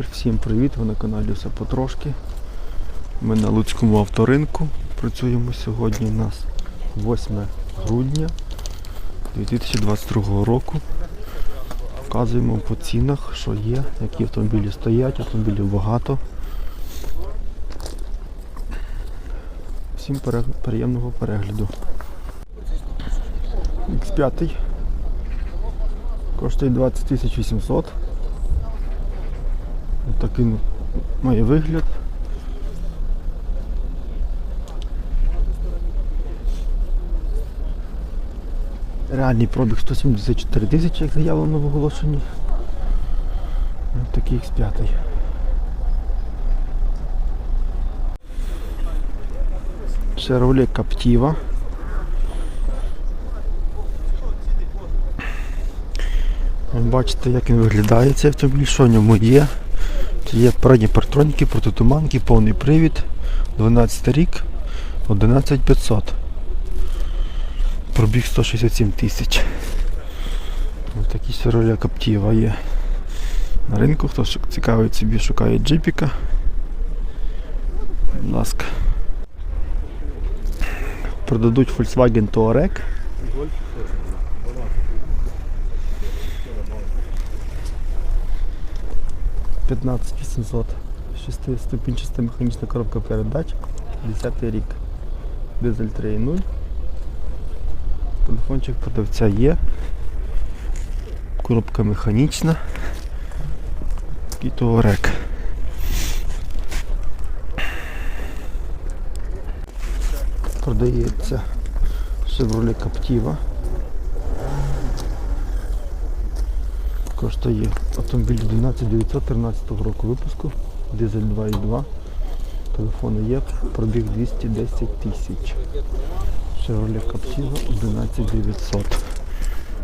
Всім привіт! Ви на каналі все потрошки. Ми на Луцькому авторинку працюємо сьогодні. У нас 8 грудня 2022 року. Вказуємо по цінах, що є, які автомобілі стоять, автомобілів багато. Всім приємного перегляду. X5 коштує 20 800. Такий має вигляд. Реальний пробіг 174 тисячі, як заявлено в оголошенні. Ось такий X5. Chevrolet. Ви Бачите, як він виглядає цей автомобіль, що в ньому є. Є передні партроніки, протитуманки, повний привід, 12 рік, 11500. Пробіг 167 тисяч. Ось такі сироля Каптіва є. На ринку, хто цікавить собі, шукає джипіка. Будь ласка. Продадуть Volkswagen Touareg. — 15800. Шестиступінчаста механічна коробка передач. 10 рік. Дизель 3.0. Телефончик продавця є. Коробка механічна. І Touareg. Продається Chevrolet Captiva. Коштує автомобіль 11913 року випуску, дизель 2.2. Телефони є, пробіг 210 тисяч. Chevrolet Captiva 11900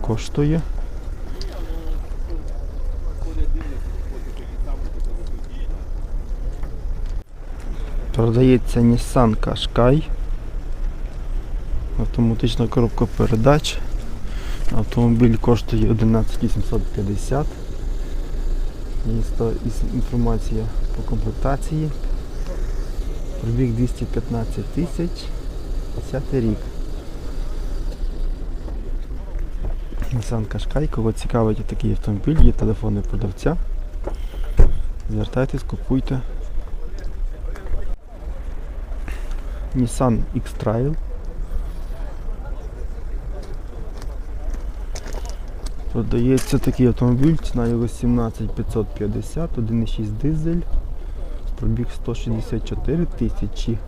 коштує. Продається Nissan Qashqai. Автоматична коробка передач. Автомобіль коштує 11850. Є інформація по комплектації. Пробіг 215 тисяч. 10 рік. Nissan Qashqai, кого цікавить такий автомобіль, є телефони продавця. Звертайтесь, купуйте. Nissan X-Trail. Продається такий автомобіль, ціна його 17550, 1,6 дизель, пробіг 164 тисячі.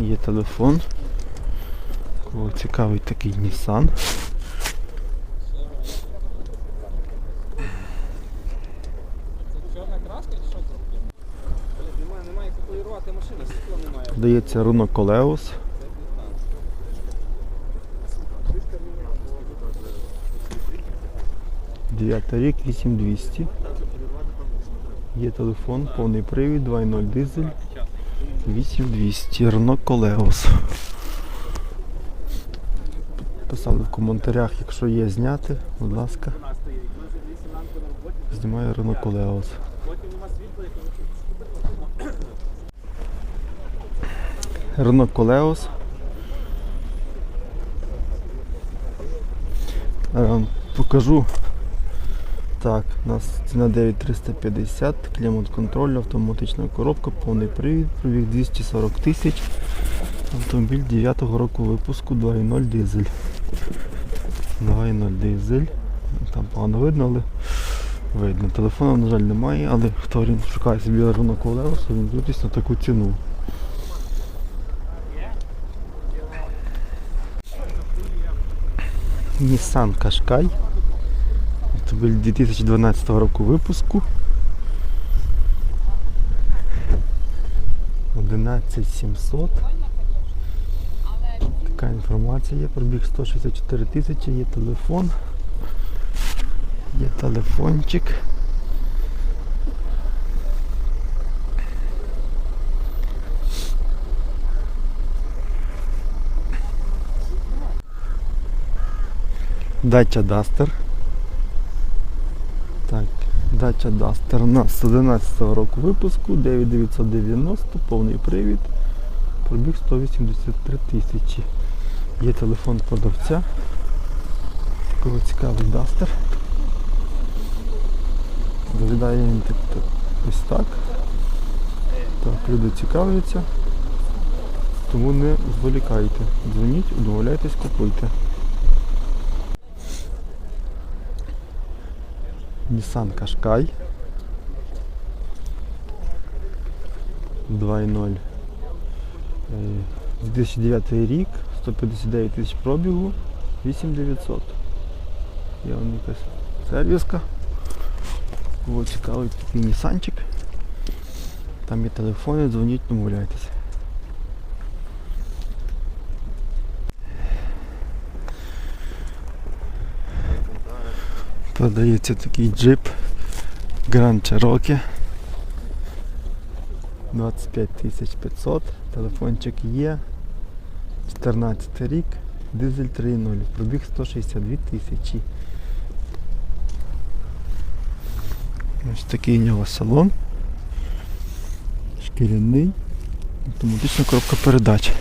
Є телефон. Кого цікавий такий Nissan. Чорна краска чи 2009 рік, 8200. Є телефон, повний привід, 2.0 дизель, 8200. Рено Колеос. Писали в коментарях, якщо є зняти, будь ласка. Знімаю Рено Колеос. Рено Колеос. Е, покажу так, у нас ціна 9350, клімат контроль, автоматична коробка, повний привід, пробіг 240 тисяч. Автомобіль 9-го року випуску 2.0 дизель. 2.0 дизель. Там погано видно, але видно. Телефону, на жаль, немає, але хто він шукає собі Renault Coleos, орієнтуйтесь на таку ціну. Nissan Qashqai. Автомобіль 2012 року випуску. 11700. Така інформація є. Пробіг 164 тисячі, є телефон. Є телефончик. Dacia Duster. Дача Duster у нас з 11 року випуску, 9990, повний привід, пробіг 183 тисячі. Є телефон продавця. Кого цікавий Duster. Виглядає він так, так, ось так. Так, люди цікавляться. Тому не зволікайте. Дзвоніть, удоволяйтесь, купуйте. Nissan Qashqai 2.0 Е, 2009 рік, 159 тисяч пробігу, 8900. Є вон якась сервіска. Кого цікавий такий Нісанчик. Там є телефони, дзвоніть, домовляйтеся. Продається такий джип Grand Cherokee 25 500, телефончик є, 14 рік, дизель 3.0, пробіг 162 тисячі. Ось такий у нього салон. Шкіряний, автоматична коробка передач.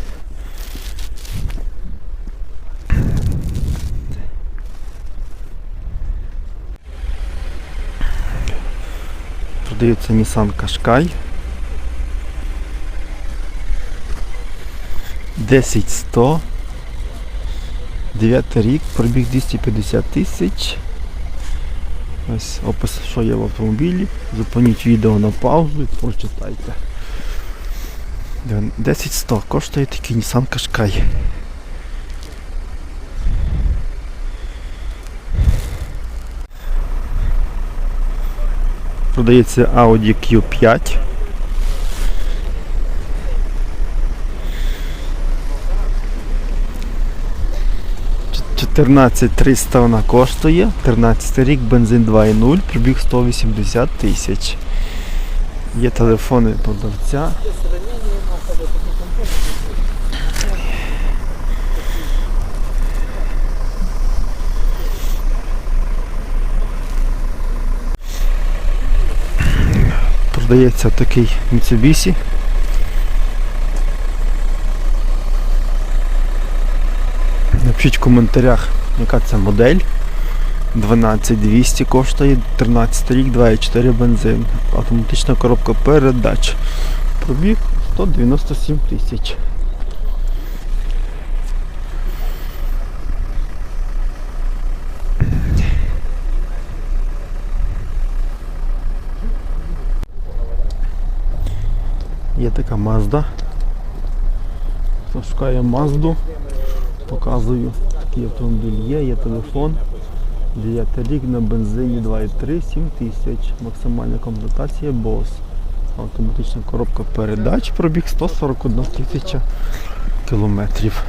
Продається Nissan Qashqai. 10100. 9 рік, пробіг 250 тисяч. Ось опис, що є в автомобілі. Зупиніть відео на паузу і прочитайте. 10100 коштує такий Nissan Qashqai. Продається Audi Q5. 14300 вона коштує, 13 рік, бензин 2.0, пробіг 180 тисяч. Є телефони продавця. Продається такий Mitsubishi. Напишіть в коментарях, яка це модель. 12200 коштує, 13 рік, 2,4 бензин. Автоматична коробка передач. Пробіг 197 тисяч. Є така Mazda. Хто Мазду, показую. Такий автомобіль є, є телефон. 9 рік на бензині 2,3, 7 тисяч. Максимальна комплектація BOSS. Автоматична коробка передач, пробіг 141 тисяча кілометрів.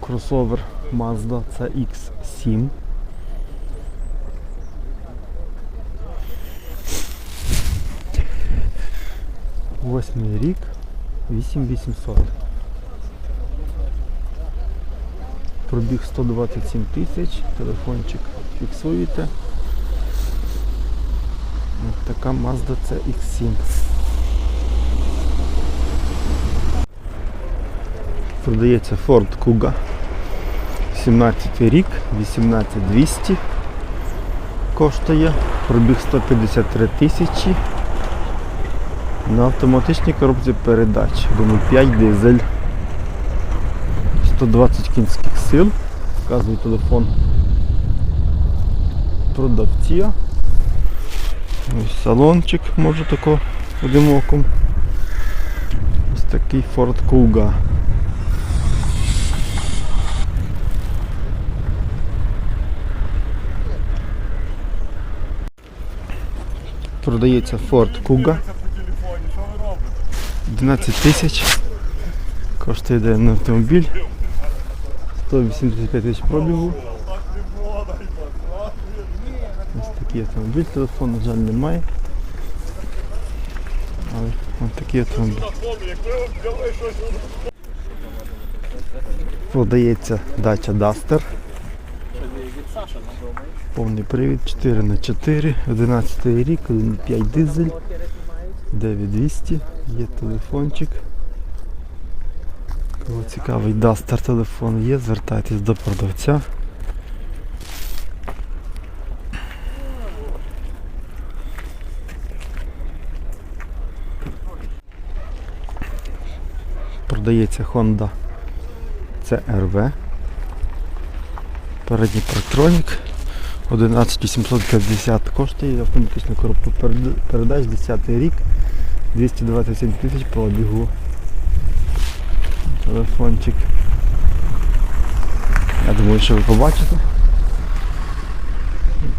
Кросовер Mazda CX7. Восьмий рік, 8800. Пробіг 127 тисяч, телефончик фіксуєте. Ось така Mazda CX7. Продається Ford Kuga. 17 рік, 18200 коштує, пробіг 153 тисячі. На автоматичній коробці передач. Думаю, 5 дизель. 120 кінських сил. Вказую телефон продавця. Ось салончик може тако одним оком. Ось такий Ford Kuga. Продається Ford Kuga. 11 тисяч. Коштує даний автомобіль. 185 тисяч пробігу. Ось такий автомобіль, телефон, на жаль, немає. Але ось такий автомобіль. Продається дача Duster. Повний привід 4 х 4 11 рік, 1,5 дизель, 9200, є телефончик. Кого цікавий Duster телефон є, звертайтесь до продавця. Продається Honda CRV. Передній парктронік. 11850 коштує автоматична коробка перед- передач 10 рік, 227 тисяч пробігу. Телефончик. Я думаю, що ви побачите.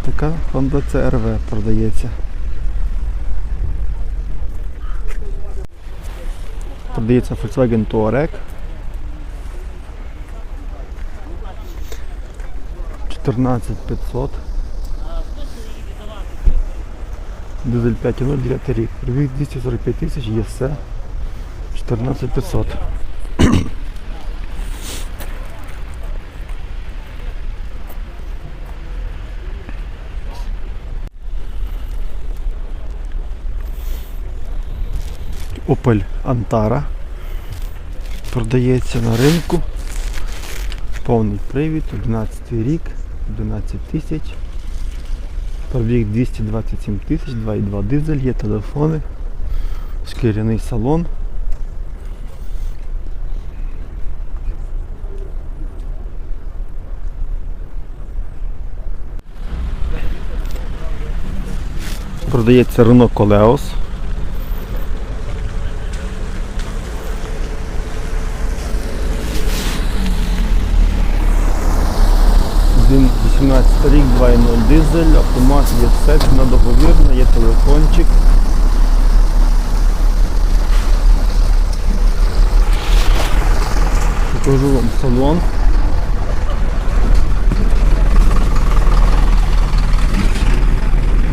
Така Honda CRV продається. Продається Volkswagen Touareg. 14500. Дизель 5.0, 9 рік. Пробіг 245 тисяч, є все. 14500. Opel Antara продається на ринку. Повний привід, 11 рік, 11 тисяч. Пробіг 227 тисяч, 2,2 дизель, є телефони, шкіряний салон. Продається Renault Coleos. Він 18 рік, 2.0 дизель, автомат є все, ціна договірна, є телефончик. Покажу вам салон.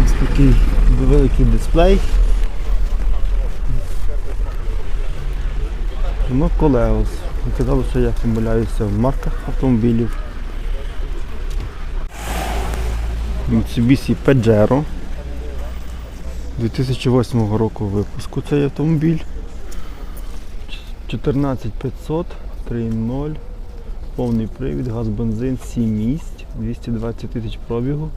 Ось такий великий дисплей. Ну, Колеос. Казали, що я помиляюся в марках автомобілів. Mitsubishi Pajero 2008 року випуску цей автомобіль. 14500, 3.0, повний привід, газ, бензин, 7 місць, 220 тисяч пробігу.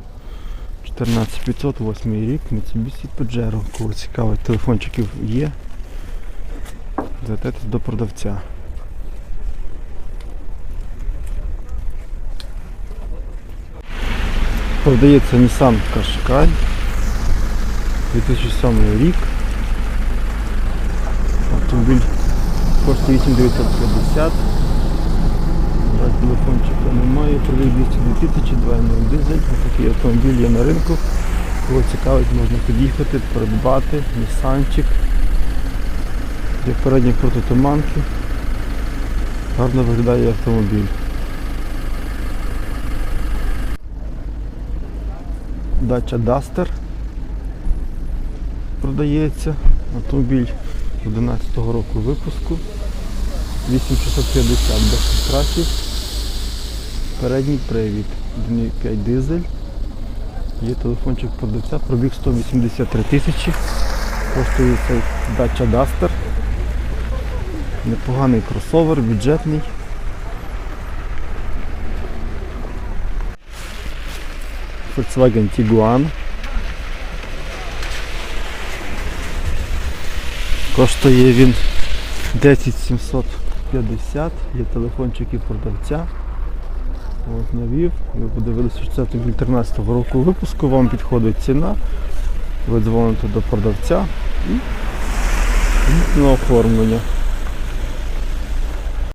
14500, 8 рік, Mitsubishi Pajero. Кого цікавить, телефончиків є. Звертайтесь до продавця. Продається Nissan Qashqai 2007 рік. Автомобіль коштує 8950. Так, телефончика немає, пробіг 202 тисячі, 2.0 дизель. Ось Такий автомобіль є на ринку. Кого цікавить, можна під'їхати, придбати, Нісанчик. Є передні протитуманки. Гарно виглядає автомобіль. Дача Duster продається. Автомобіль 11 року випуску. 8650 без штрафів. Передній привід. 1.5 дизель. Є телефончик продавця, пробіг 183 тисячі. Коштує цей Дача Duster. Непоганий кросовер, бюджетний. Volkswagen Tiguan. Коштує він 10750, є телефончики продавця. От навів. Ви подивилися, що це автомобіль 13 року випуску, вам підходить ціна. Ви дзвоните до продавця і на оформлення.